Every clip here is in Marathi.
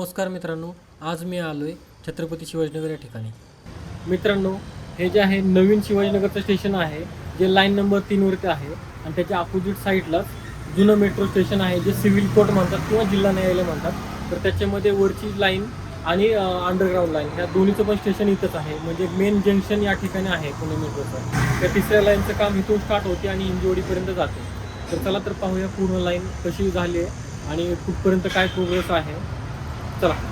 नमस्कार मित्रांनो आज मी आलो आहे छत्रपती शिवाजीनगर या ठिकाणी. मित्रांनो हे जे आहे नवीन शिवाजीनगरचं स्टेशन आहे जे लाईन नंबर तीनवरती आहे आणि त्याच्या अपोजिट साईडलाच जुनं मेट्रो स्टेशन आहे जे सिव्हिल कोर्ट म्हणतात किंवा जिल्हा न्यायालय म्हणतात. तर त्याच्यामध्ये वरची लाईन आणि अंडरग्राऊंड लाईन ह्या दोन्हीचं पण स्टेशन इथंच आहे. म्हणजे मेन जंक्शन या ठिकाणी आहे पुणे मेट्रोचं त्या तिसऱ्या लाईनचं काम इथून स्टार्ट होते आणि इंजिवडीपर्यंत जाते. तर चला तर पाहूया पूर्ण लाईन कशी झाली आहे आणि कुठपर्यंत काय प्रोग्रेस आहे. चला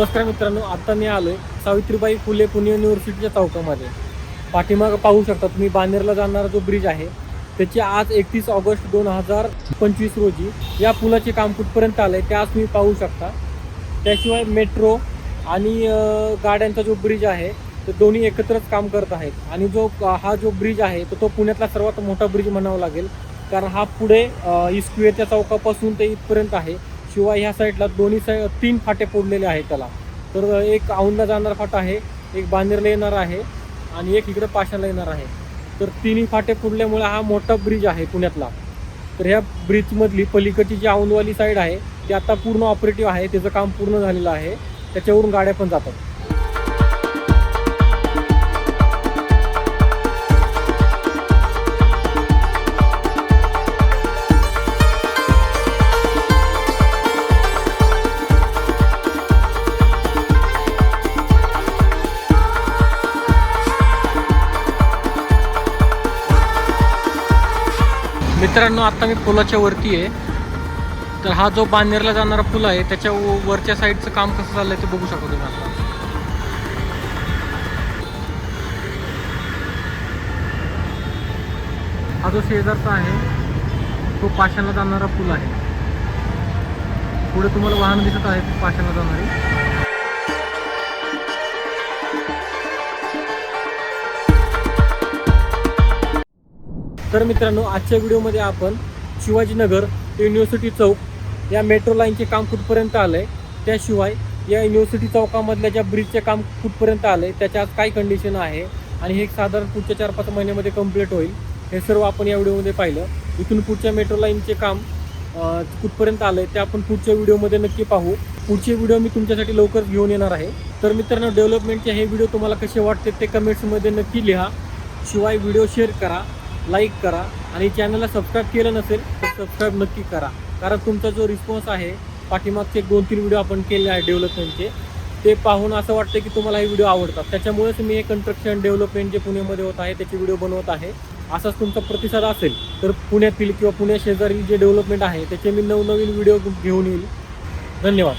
नमस्कार मित्रांनो आता मी आलोय सावित्रीबाई फुले पुणे युनिव्हर्सिटीच्या चौकामध्ये. पाठीमाग पाहू शकता तुम्ही बानेरला जाणारा जो ब्रिज आहे त्याची आज एकतीस ऑगस्ट दोन हजार पंचवीस रोजी या पुलाचे काम कुठपर्यंत आलंय ते आज तुम्ही पाहू शकता. त्याशिवाय मेट्रो आणि गाड्यांचा जो ब्रिज आहे ते दोन्ही एकत्रच काम करत आहेत. आणि जो हा जो ब्रिज आहे तर तो पुण्यातला सर्वात मोठा ब्रिज म्हणावा लागेल. कारण हा पुढे इस्क्युएच्या चौकापासून ते इथपर्यंत आहे. शिवाय ह्या साईडला दोन्ही साईड तीन फाटे फोडलेले आहेत त्याला. तर एक औंधला जाणारा फाटा आहे एक बांदेरला येणार आहे आणि एक इकडं पाशाला येणार आहे. तर तिन्ही फाटे फोडल्यामुळे हा मोठा ब्रिज आहे पुण्यातला. तर ह्या ब्रिजमधली पलीकडची जी औंधवाली साईड आहे ती आता पूर्ण ऑपरेटिव्ह आहे त्याचं काम पूर्ण झालेलं आहे. त्याच्यावरून गाड्या पण जातात. मित्रांनो आता मी पुलाच्या वरती आहे. तर हा जो बांदेरला जाणारा पूल आहे त्याच्या व- वरच्या साईडचं काम कसं चाललंय ते बघू शकतो तुम्ही आता. हा जो शेजारचा आहे तो पाषाणला जाणारा पूल आहे. पुढे तुम्हाला वाहन दिसत आहे पाषाणला जाणारी. तर मित्रांनो आजच्या व्हिडिओमध्ये आपण शिवाजीनगर युनिव्हर्सिटी चौक या मेट्रो लाईनचे काम कुठपर्यंत आलं आहे त्याशिवाय या युनिव्हर्सिटी चौकामधल्या ज्या ब्रिजचे काम कुठपर्यंत आलं आहे त्याच्या आज काय कंडिशन आहे? आणि हे साधारण पुढच्या चार पाच महिन्यामध्ये कंप्लीट होईल. हे सर्व आपण या व्हिडिओमध्ये पाहिलं. इथून पुढच्या मेट्रो लाईनचे काम कुठपर्यंत आलं आहे ते आपण पुढच्या व्हिडिओमध्ये नक्की पाहू. पुढचे व्हिडिओ मी तुमच्यासाठी लवकर घेऊन येणार आहे. तर मित्रांनो डेव्हलपमेंटचे हे व्हिडिओ तुम्हाला कसे वाटते ते कमेंट्समध्ये नक्की लिहा. शिवाय व्हिडिओ शेअर करा. लाईक करा आणि चॅनलला सबस्क्राईब केलं नसेल तर सबस्क्राईब नक्की करा. कारण तुमचा जो रिस्पॉन्स आहे पाठीमागचे एक दोन तीन व्हिडिओ आपण केले आहे डेव्हलपमेंटचे ते पाहून असं वाटतं की तुम्हाला हे व्हिडिओ आवडतात. त्याच्यामुळेच मी हे कन्स्ट्रक्शन डेव्हलपमेंट जे पुण्यामध्ये होत आहे त्याचे व्हिडिओ बनवत आहे. असाच तुमचा प्रतिसाद असेल तर पुण्यातील किंवा पुण्या शेजारी जे डेव्हलपमेंट आहे त्याचे मी नवनवीन व्हिडिओ घेऊन येईल. धन्यवाद.